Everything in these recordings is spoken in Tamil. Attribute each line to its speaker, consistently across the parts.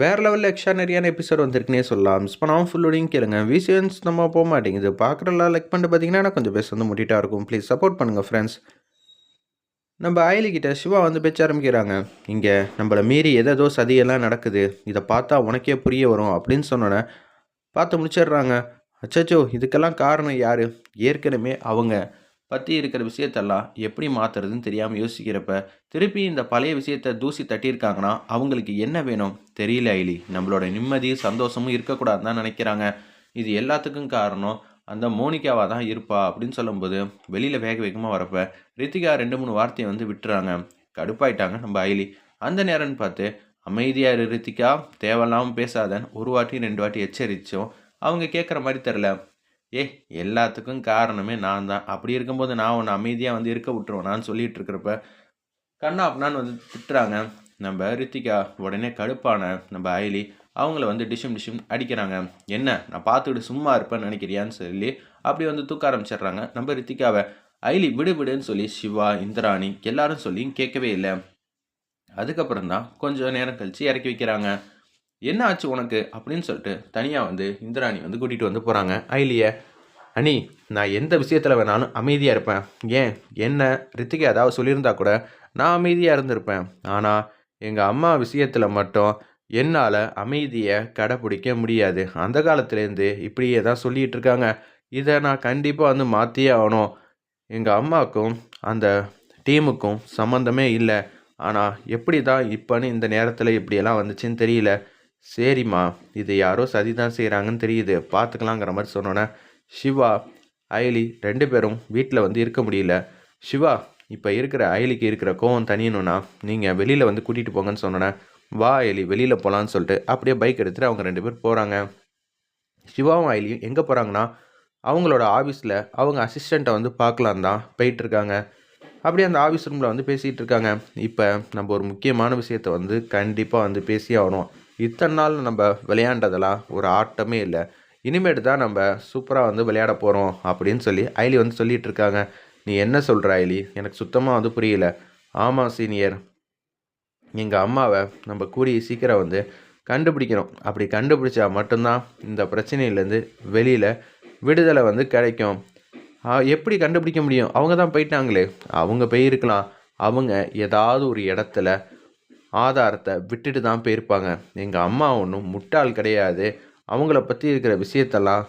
Speaker 1: வேறு லெவலில் எக்ஸ்ட்ரானரியான எபிசோட் வந்திருக்குனே சொல்லலாம். மிஸ் பண்ணாமல் ஃபுல்லோடையும் கேளுங்க. விசியன்ஸ் நம்ம போக மாட்டேங்குது. பார்க்குறலாம் லைக் பண்ணிட்டு பார்த்தீங்கன்னா கொஞ்சம் பேச வந்து முட்டிட்டா இருக்கும். ப்ளீஸ் சப்போர்ட் பண்ணுங்கள் ஃப்ரெண்ட்ஸ் நம்ம ஆயிலிக்கிட்ட சிவா வந்து பேச்ச ஆரம்பிக்கிறாங்க. இங்கே நம்மளை மீறி எதோ சதியெல்லாம் நடக்குது. இதை பார்த்தா உனக்கே புரிய வரும் அப்படின்னு சொன்னோன்னே பார்த்து முடிச்சிடுறாங்க. அச்சச்சோ இதுக்கெல்லாம் காரணம் யார்? ஏற்கனவே அவங்க. பற்றி இருக்கிற விஷயத்தெல்லாம் எப்படி மாற்றுறதுன்னு தெரியாமல் யோசிக்கிறப்ப திருப்பி இந்த பழைய விஷயத்த தூசி தட்டியிருக்காங்கன்னா அவங்களுக்கு என்ன வேணும்? தெரியல ஐலி. நம்மளோட நிம்மதியும் சந்தோஷமும் இருக்கக்கூடாதுன்னு தான் நினைக்கிறாங்க. இது எல்லாத்துக்கும் காரணம் அந்த மோனிகாவாக தான் இருப்பா அப்படின்னு சொல்லும்போது வெளியில் வேக வேகமாக வரப்ப ரித்திகா ரெண்டு மூணு வார்த்தையை வந்து விட்டுறாங்க. கடுப்பாயிட்டாங்க நம்ம ஐலி. அந்த நேரம்னு பார்த்து அமைதியாக இரு ரித்திகா. தேவையில்லாமல் பேசாதன்னு ஒரு வாட்டி ரெண்டு வாட்டி எச்சரித்தோம் அவங்க கேட்குற மாதிரி தெரில ஏ எல்லாத்துக்கும் காரணமே நான் தான் அப்படி இருக்கும்போது நான் உன்னை அமைதியாக வந்து இருக்க விட்டுருவேன் நான் சொல்லிட்டு இருக்கிறப்ப கண்ணா அப்படின்னான்னு வந்து திட்டுறாங்க. நம்ம ரித்திகா உடனே கடுப்பான நம்ம அயலி அவங்கள வந்து டிஷும் டிஷும் அடிக்கிறாங்க. என்ன நான் பார்த்துக்கிட்டு சும்மா இருப்பேன்னு நினைக்கிறியான்னு சொல்லி அப்படி வந்து தூக்க ஆரம்பிச்சிடுறாங்க. நம்ம ரித்திகாவை ஐலி விடு விடுன்னு சொல்லி சிவா இந்திராணி எல்லாரும் சொல்லியும் கேட்கவே இல்லை. அதுக்கப்புறம் தான் கொஞ்சம் நேரம் கழித்து இறக்கி வைக்கிறாங்க. என்ன ஆச்சு உனக்கு? அப்படின்னு சொல்லிட்டு தனியாக வந்து இந்திராணி வந்து கூட்டிகிட்டு வந்து போகிறாங்க ஐலியை அனி நான் எந்த விஷயத்தில் வேணாலும் அமைதியாக இருப்பேன். ஏன்? என்ன? ரித்திகா ஏதாவது சொல்லியிருந்தா கூட நான் அமைதியாக இருந்திருப்பேன். ஆனால் எங்கள் அம்மா விஷயத்தில் மட்டும் என்னால் அமைதியை கடைப்பிடிக்க முடியாது. அந்த காலத்துலேருந்து இப்படியே தான் சொல்லிகிட்டு இருக்காங்க. இதை நான் கண்டிப்பாக வந்து மாற்றியே ஆகணும். எங்கள் அம்மாவுக்கும் அந்த டீமுக்கும் சம்மந்தமே இல்லை. ஆனால் எப்படி தான் இப்போன்னு இந்த நேரத்தில் இப்படியெல்லாம் வந்துச்சுன்னு தெரியல. சரிம்மா இது யாரோ சதி தான் செய்கிறாங்கன்னு தெரியுது. பார்த்துக்கலாங்கிற மாதிரி சொன்னோன்னே சிவா அயலி ரெண்டு பேரும் வீட்டில் வந்து இருக்க முடியல. சிவா இப்போ இருக்கிற அயலிக்கு இருக்கிற கோவம் தனியணும்னா நீங்கள் வெளியில் வந்து கூட்டிகிட்டு போங்கன்னு சொன்னோன்னே வா அயலி வெளியில் போகலான்னு சொல்லிட்டு அப்படியே பைக் எடுத்துகிட்டு அவங்க ரெண்டு பேர் போகிறாங்க சிவாவும் அயலியும் எங்கே போகிறாங்கன்னா அவங்களோட ஆஃபீஸில் அவங்க அசிஸ்டண்ட்டை வந்து பார்க்கலாம் தான் போயிட்டுருக்காங்க அப்படியே அந்த ஆஃபீஸ் ரூமில் வந்து பேசிகிட்டு இருக்காங்க. இப்போ நம்ம ஒரு முக்கியமான விஷயத்தை வந்து கண்டிப்பாக வந்து பேசி ஆகணும். இத்தனை நாள் நம்ம விளையாண்டதெல்லாம் ஒரு ஆட்டமே இல்லை. இனிமேட்டு தான் நம்ம சூப்பராக வந்து விளையாட போகிறோம் அப்படின்னு சொல்லி ஐலி வந்து சொல்லிகிட்டு இருக்காங்க. நீ என்ன சொல்கிற ஐலி? எனக்கு சுத்தமாக வந்து புரியல. ஆமாம் சீனியர். எங்கள் அம்மாவை நம்ம கூடிய சீக்கிரம் வந்து கண்டுபிடிக்கணும். அப்படி கண்டுபிடிச்சா மட்டும்தான் இந்த பிரச்சனையிலேருந்து வெளியில் விடுதலை வந்து கிடைக்கும். எப்படி கண்டுபிடிக்க முடியும்? அவங்க தான் போயிட்டாங்களே. அவங்க போயிருக்கலாம். அவங்க ஏதாவது ஒரு இடத்துல ஆதாரத்தை விட்டுட்டு தான் போயிருப்பாங்க. எங்கள் அம்மா ஒன்றும் முட்டாள் கிடையாது. அவங்கள பற்றி இருக்கிற விஷயத்தெல்லாம்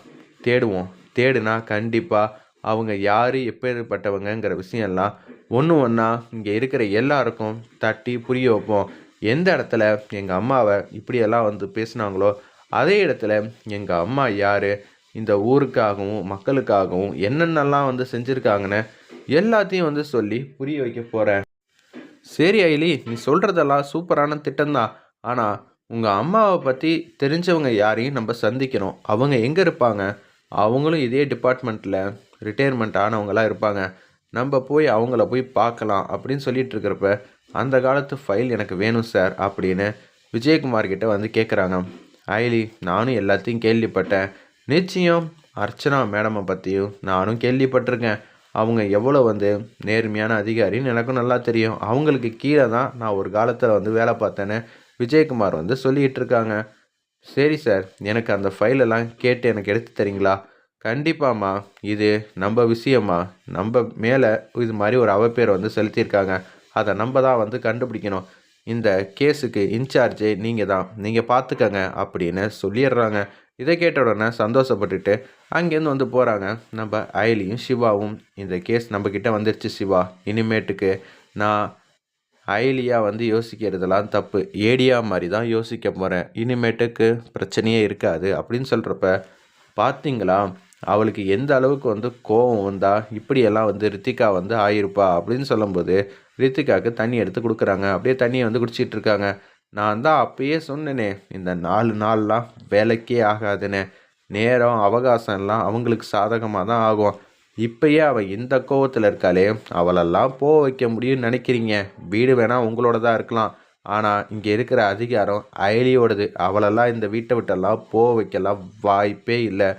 Speaker 1: தேடுவோம். தேடுனா கண்டிப்பாக அவங்க யார் எப்பேற்பட்டவங்கங்கிற விஷயம்லாம் ஒன்று ஒன்றா இங்கே இருக்கிற எல்லாருக்கும் தட்டி புரிய வைப்போம். எந்த இடத்துல எங்கள் அம்மாவை இப்படியெல்லாம் வந்து பேசுனாங்களோ அதே இடத்துல எங்கள் அம்மா யார் இந்த ஊருக்காகவும் மக்களுக்காகவும் என்னென்னலாம் வந்து செஞ்சுருக்காங்கன்னு எல்லாத்தையும் வந்து சொல்லி புரிய வைக்க போகிறேன் சரி ஐலி நீ சொல்கிறதெல்லாம் சூப்பரான திட்டம்தான் ஆனால் உங்கள் அம்மாவை பற்றி தெரிஞ்சவங்க யாரையும் நம்ம சந்திக்கணும். அவங்க எங்கே இருப்பாங்க? அவங்களும் இதே டிபார்ட்மெண்ட்டில் ரிட்டையர்மெண்ட் ஆனவங்களாம் இருப்பாங்க. நம்ம போய் அவங்கள போய் பார்க்கலாம் அப்படின்னு சொல்லிட்டு இருக்கிறப்ப அந்த காலத்து ஃபைல் எனக்கு வேணும் சார் அப்படின்னு விஜயகுமார் கிட்ட வந்து கேட்குறாங்க ஐலி நானும் எல்லாத்தையும் கேள்விப்பட்டேன். நிச்சயம் அர்ச்சனா மேடமை பற்றியும் நானும் கேள்விப்பட்டிருக்கேன். அவங்க எவ்வளோ வந்து நேர்மையான அதிகாரின்னு எனக்கும் நல்லா தெரியும். அவங்களுக்கு கீழே தான் நான் ஒரு காலத்தில் வந்து வேலை பார்த்தேன்னு விஜயகுமார் வந்து சொல்லிகிட்டு இருக்காங்க. சரி சார் எனக்கு அந்த ஃபைலெல்லாம் கேட்டு எனக்கு எடுத்து தரீங்களா? கண்டிப்பாம்மா இது நம்ம விஷயமா? நம்ம மேலே இது மாதிரி ஒரு அவப்பேர் வந்து செலுத்தியிருக்காங்க. அதை நம்ம தான் வந்து கண்டுபிடிக்கணும். இந்த கேஸுக்கு இன்சார்ஜே நீங்கள் தான் நீங்கள் பார்த்துக்கங்க அப்படின்னு சொல்லிடுறாங்க. இதை கேட்ட உடனே சந்தோஷப்பட்டுட்டு அங்கேருந்து வந்து போகிறாங்க நம்ம அயலியும் சிவாவும் இந்த கேஸ் நம்மக்கிட்ட வந்துருச்சு சிவா. இனிமேட்டுக்கு நான் அயலியாக வந்து யோசிக்கிறதெல்லாம் தப்பு. ஏடியா மாதிரி தான் யோசிக்க போகிறேன் இனிமேட்டுக்கு பிரச்சனையே இருக்காது அப்படின்னு சொல்கிறப்ப பார்த்தீங்களா அவளுக்கு எந்த அளவுக்கு வந்து கோவம் வந்தால் இப்படியெல்லாம் வந்து ரித்திகா வந்து ஆயிருப்பா அப்படின்னு சொல்லும்போது ரித்திகாவுக்கு தண்ணி எடுத்து கொடுக்குறாங்க. அப்படியே தண்ணியை வந்து குடிச்சிட்டு இருக்காங்க. நான் தான் அப்பயே சொன்னேனே இந்த நாலு நாள்லாம் வேலைக்கே ஆகாதுன்னு. நேரம் அவகாசம் எல்லாம் அவங்களுக்கு சாதகமாக தான் ஆகும். இப்பயே அவள் இந்த கோவத்தில் இருக்காளே அவளெல்லாம் போக வைக்க முடியும்னு நினைக்கிறீங்க. வீடு வேணால் உங்களோட தான் இருக்கலாம். ஆனால் இங்கே இருக்கிற அதிகாரம் அயலியோடது. அவளெல்லாம் இந்த வீட்டை விட்டெல்லாம் போக வைக்கலாம் வாய்ப்பே இல்லை.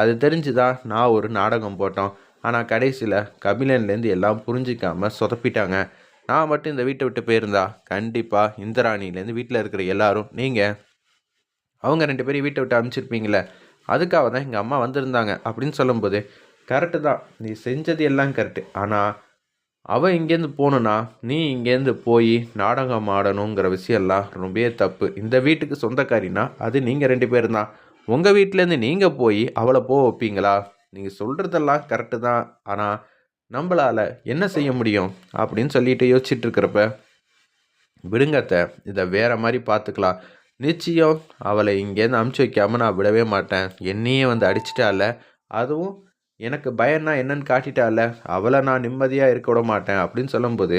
Speaker 1: அது தெரிஞ்சு தான் நான் ஒரு நாடகம் போட்டோம். ஆனால் கடைசியில் கபிலன்லேருந்து எல்லாம் புரிஞ்சிக்காமல் சொதப்பிட்டாங்க. நான் மட்டும் இந்த வீட்டை விட்டு போயிருந்தா? கண்டிப்பாக இந்திராணிலேருந்து வீட்டில் இருக்கிற எல்லாரும் நீங்கள் அவங்க ரெண்டு பேரும் வீட்டை விட்டு அனுப்பிச்சிருப்பீங்களே அதுக்காக தான் எங்கள் அம்மா வந்திருந்தாங்க அப்படின்னு சொல்லும்போது கரெக்டு தான். நீ செஞ்சது எல்லாம் கரெக்டு ஆனால் அவள் இங்கேருந்து போகணுன்னா நீ இங்கேருந்து போய் நாடகம் ஆடணுங்கிற விஷயம்லாம் ரொம்பவே தப்பு. இந்த வீட்டுக்கு சொந்தக்காரினா அது நீங்கள் ரெண்டு பேரும் தான் உங்கள் வீட்டிலேருந்து நீங்கள் போய் அவளை போக வைப்பீங்களா? நீங்கள் சொல்கிறதெல்லாம் கரெக்டு தான். ஆனால் நம்மளால் என்ன செய்ய முடியும்? அப்படின்னு சொல்லிட்டு யோசிச்சுட்டு இருக்கிறப்ப விடுங்கத்த இதை வேறு மாதிரி பார்த்துக்கலாம் நிச்சயம் அவளை இங்கேருந்து அமுச்சு வைக்காமல் நான் விடவே மாட்டேன். என்னையே வந்து அடிச்சிட்டால? அதுவும் எனக்கு பயம்னா என்னன்னு காட்டிட்டால? அவளை நான் நிம்மதியாக இருக்க விட மாட்டேன் அப்படின்னு சொல்லும்போது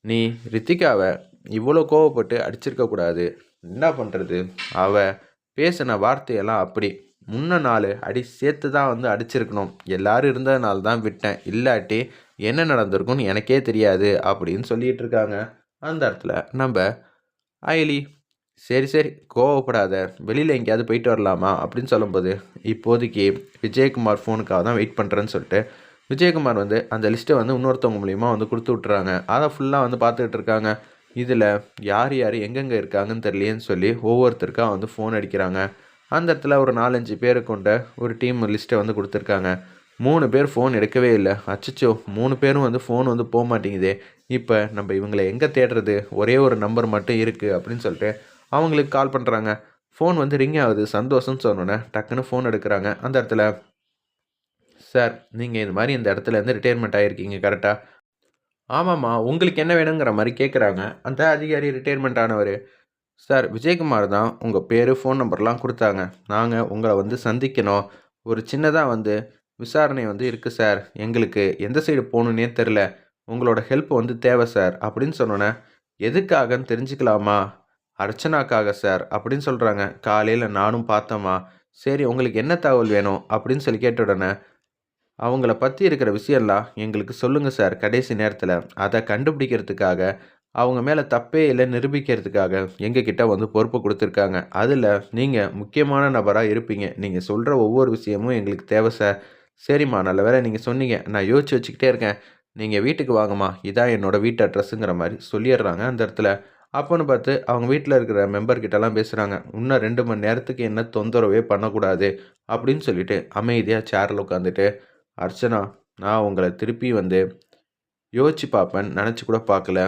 Speaker 1: நீ ரித்திகாவை இவ்வளோ கோவப்பட்டு அடிச்சிருக்கக்கூடாது என்ன பண்ணுறது அவள் பேசின வார்த்தையெல்லாம் அப்படி. முன்ன நாள் அடி சேர்த்து தான் வந்து அடிச்சிருக்கணும். எல்லாரும் இருந்ததுனால தான் விட்டேன். இல்லாட்டி என்ன நடந்திருக்கும்னு எனக்கே தெரியாது. அப்படின்னு சொல்லிகிட்டு இருக்காங்க. அந்த இடத்துல நம்ம அயலி சரி சரி. கோவப்படாத. வெளியில் எங்கேயாவது போயிட்டு வரலாமா? அப்படின்னு சொல்லும்போது இப்போதைக்கு விஜயகுமார் ஃபோனுக்காக தான் வெயிட் பண்ணுறேன்னு சொல்லிட்டு விஜயகுமார் வந்து அந்த லிஸ்ட்டை வந்து இன்னொருத்தவங்க மூலியமாக வந்து கொடுத்து விட்றாங்க அதை ஃபுல்லாக வந்து பார்த்துக்கிட்டு இருக்காங்க. இதில் யார் யார் எங்கெங்கே இருக்காங்கன்னு தெரியலேன்னு சொல்லி ஒவ்வொருத்தருக்காக வந்து ஃபோன் அடிக்கிறாங்க. அந்த இடத்துல ஒரு நாலஞ்சு பேரை கொண்ட ஒரு டீம் லிஸ்ட்டை வந்து கொடுத்துருக்காங்க. மூணு பேர் ஃபோன் எடுக்கவே இல்லை. அச்சச்சோ மூணு பேரும் வந்து ஃபோன் வந்து போக மாட்டேங்குதே. இப்போ நம்ம இவங்களை எங்கே தேடுறது? ஒரே ஒரு நம்பர் மட்டும் இருக்குது அப்படின்னு சொல்லிட்டு அவங்களுக்கு கால் பண்ணுறாங்க ஃபோன் வந்து ரிங் ஆகுது. சந்தோஷம்னு சொன்னோன்னே டக்குன்னு ஃபோன் எடுக்கிறாங்க. அந்த இடத்துல சார் நீங்கள் இது மாதிரி இந்த இடத்துல இருந்து ரிட்டையர்மெண்ட் ஆகிருக்கீங்க கரெக்டாக ஆமாம்மா உங்களுக்கு என்ன வேணுங்கிற மாதிரி கேட்குறாங்க அந்த அதிகாரி ரிட்டையர்மெண்ட் ஆனவர் சார் விஜயகுமார் தான் உங்கள் பேர் ஃபோன் நம்பர்லாம் கொடுத்தாங்க. நாங்கள் உங்களை வந்து சந்திக்கணும். ஒரு சின்னதாக வந்து விசாரணை வந்து இருக்குது சார் எங்களுக்கு எந்த சைடு போகணுன்னே தெரில உங்களோட ஹெல்ப் வந்து தேவை சார் அப்படின்னு சொன்னோன்னே எதுக்காகன்னு தெரிஞ்சுக்கலாமா? அர்ச்சனாக்காக சார். அப்படின்னு சொல்கிறாங்க காலையில் நானும் பார்த்தோமா சரி உங்களுக்கு என்ன தகவல் வேணும்? அப்படின்னு சொல்லி கேட்ட உடனே அவங்கள பற்றி இருக்கிற விஷயம்லாம் எங்களுக்கு சொல்லுங்கள் சார் கடைசி நேரத்தில். அதை கண்டுபிடிக்கிறதுக்காக அவங்க மேலே தப்பே இல்லை நிரூபிக்கிறதுக்காக எங்ககிட்ட வந்து பொறுப்பு கொடுத்துருக்காங்க. அதில் நீங்கள் முக்கியமான நபராக இருப்பீங்க. நீங்கள் சொல்கிற ஒவ்வொரு விஷயமும் எங்களுக்கு தேவை சார். சரிம்மா நல்ல வேலை நீங்கள் சொன்னீங்க. நான் யோசிச்சு வச்சுக்கிட்டே இருக்கேன். நீங்கள் வீட்டுக்கு வாங்கம்மா. இதான் என்னோடய வீட்டு அட்ரஸுங்கிற மாதிரி சொல்லிடுறாங்க அந்த இடத்துல. அப்போன்னு பார்த்து அவங்க வீட்டில் இருக்கிற மெம்பர்கிட்டலாம் பேசுகிறாங்க இன்னும் ரெண்டு மணி நேரத்துக்கு என்ன தொந்தரவே பண்ணக்கூடாது அப்படின்னு சொல்லிட்டு அமைதியாக சேரில் உட்காந்துட்டு அர்ச்சனா நான் உங்களை திருப்பி வந்து யோசிச்சு பார்ப்பேன் நினச்சி கூட பார்க்கல.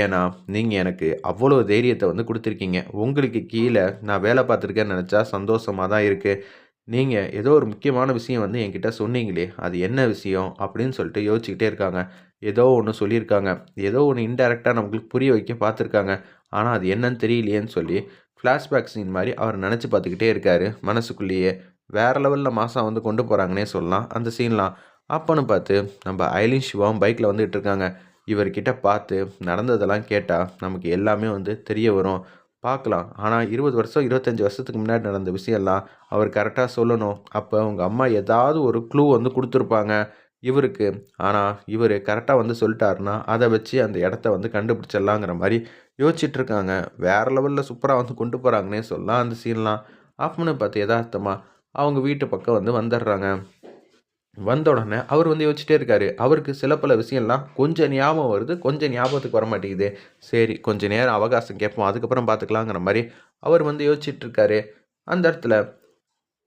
Speaker 1: ஏன்னா நீங்கள் எனக்கு அவ்வளோ தைரியத்தை வந்து கொடுத்துருக்கீங்க. உங்களுக்கு கீழே நான் வேலை பார்த்துருக்கேன்னு நினச்சா சந்தோஷமாக தான் இருக்குது நீங்கள் ஏதோ ஒரு முக்கியமான விஷயம் வந்து என்கிட்ட சொன்னீங்களே அது என்ன விஷயம் அப்படின்னு சொல்லிட்டு யோசிச்சுக்கிட்டே இருக்காங்க. ஏதோ ஒன்று சொல்லியிருக்காங்க. ஏதோ ஒன்று இன்டெரக்டாக நம்மளுக்கு புரிய வைக்க பார்த்துருக்காங்க. ஆனால் அது என்னன்னு தெரியலையேன்னு சொல்லி ஃப்ளாஷ்பேக் சீன் மாதிரி அவர் நினச்சி பார்த்துக்கிட்டே இருக்கார் மனசுக்குள்ளேயே. வேறு லெவலில் மாதம் வந்து கொண்டு போகிறாங்கன்னே சொல்லலாம். அந்த சீன்லாம் அப்போன்னு பார்த்து நம்ம ஐலின் சிவாவும் பைக்கில் வந்துகிட்டு இருக்காங்க. இவர்கிட்ட பார்த்து நடந்ததெல்லாம் கேட்டால் நமக்கு எல்லாமே வந்து தெரிய வரும். பார்க்கலாம். ஆனால் இருபது வருஷம் இருபத்தஞ்சி வருஷத்துக்கு முன்னாடி நடந்த விஷயம்லாம் அவர் கரெக்டாக சொல்லணும். அப்போ உங்கள் அம்மா ஏதாவது ஒரு க்ளூ வந்து கொடுத்துருப்பாங்க இவருக்கு. ஆனால் இவர் கரெக்டாக வந்து சொல்லிட்டாருன்னா அதை வச்சு அந்த இடத்த வந்து கண்டுபிடிச்சிடலாங்கிற மாதிரி யோசிச்சிட்ருக்காங்க வேறு லெவலில் சூப்பராக வந்து கொண்டு போகிறாங்கன்னே சொல்லலாம் அந்த சீன்லாம் ஆஃப்னு பார்த்து யதார்த்தமாக அவங்க வீட்டு பக்கம் வந்து வந்துடுறாங்க. வந்த உடனே அவர் வந்து யோசிச்சுட்டே இருக்காரு. அவருக்கு சில பல விஷயம்லாம் கொஞ்சம் ஞாபகம் வருது கொஞ்சம் ஞாபகத்துக்கு வர மாட்டேங்குது. சரி கொஞ்சம் நேரம் அவகாசம் கேட்போம் அதுக்கப்புறம் பார்த்துக்கலாங்கிற மாதிரி அவர் வந்து யோசிச்சுட்டு இருக்காரு. அந்த இடத்துல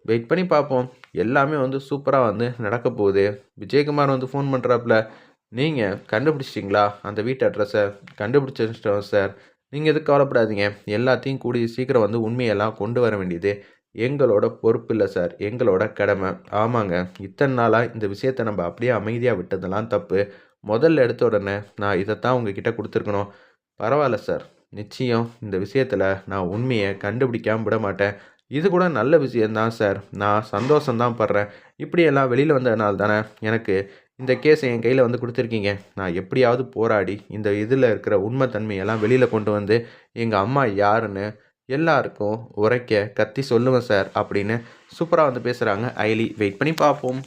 Speaker 1: வெயிட் பண்ணி பார்ப்போம். எல்லாமே வந்து சூப்பராக வந்து நடக்க போகுது. விஜயகுமார் வந்து ஃபோன் பண்ணுறாப்புல நீங்கள் கண்டுபிடிச்சிட்டிங்களா? அந்த வீட்டு அட்ரஸை கண்டுபிடிச்சிட்டோம் சார் நீங்கள் எதுக்கு கவலைப்படாதீங்க. எல்லாத்தையும் கூடி சீக்கிரம் வந்து உண்மையெல்லாம் கொண்டு வர வேண்டியது எங்களோட பொறுப்பு இல்லை சார். எங்களோட கடமை. ஆமாங்க. இத்தனை நாளாக இந்த விஷயத்தை நம்ம அப்படியே அமைதியாக விட்டதெல்லாம் தப்பு. முதல்ல எடுத்த உடனே நான் இதைத்தான் உங்ககிட்ட கொடுத்துருக்கணும். பரவாயில்ல சார். நிச்சயம் இந்த விஷயத்தில் நான் உண்மையை கண்டுபிடிக்காமல் விட மாட்டேன். இது கூட நல்ல விஷயந்தான் சார். நான் சந்தோஷம்தான் படுறேன். இப்படியெல்லாம் வெளியில் வந்ததுனால தானே எனக்கு இந்த கேஸை என் கையில் வந்து கொடுத்துருக்கீங்க. நான் எப்படியாவது போராடி இந்த இதில் இருக்கிற உண்மை தன்மையெல்லாம் வெளியில் கொண்டு வந்து எங்கள் அம்மா யாருன்னு எல்லாருக்கும் உரைக்க கத்தி சொல்லுவேன் சார் அப்படின்னு சூப்பராக வந்து பேசுகிறாங்க ஐலி வெயிட் பண்ணி பார்ப்போம்.